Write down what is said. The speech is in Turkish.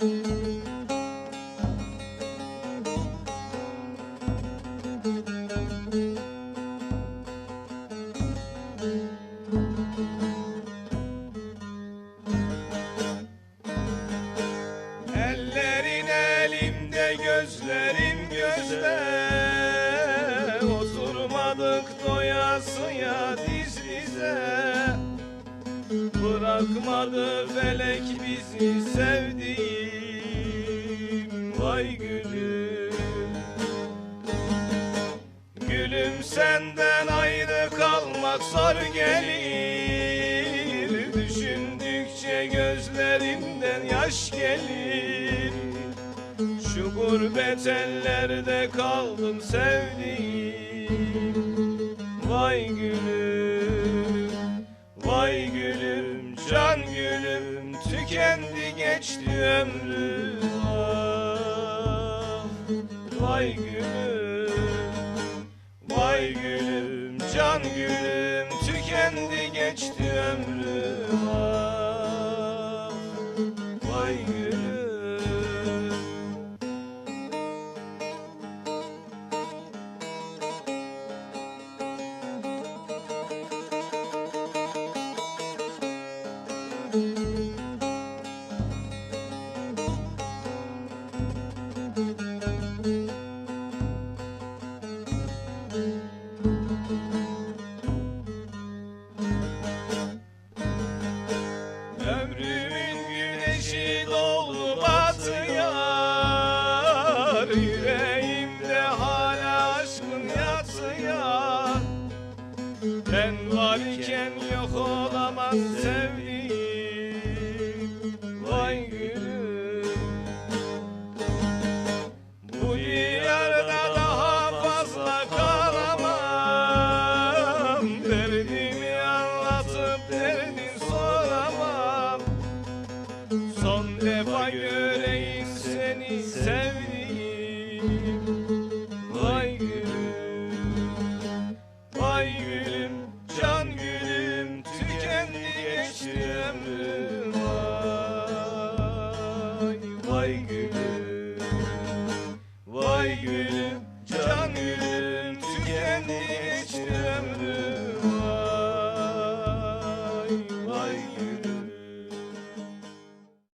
Ellerin elimde gözlerim gözde. Oturmadık doyasıya diz dize. Bırakmadı felek bizi sevdiği Vay gülüm. Gülüm senden ayrı kalmak zor gelir. Düşündükçe gözlerimden yaş gelir. Şu gurbet ellerde kaldım sevdiğim. Vay gülüm, vay gülüm, can gülüm Tükendi geçti ömrüm Vay gülüm Vay gülüm, can gülüm, tükendi geçti ömrüm ah. Vay Varken yok olamaz sevdiğim. Vay gülüm. Bu diyarda daha fazla kalamam. Derdimi anlatıp derdin soramam. Son defa göreyim seni sevdiğim. Vay gülüm. Vay gülüm gülüm, can gülüm Tükendi geçti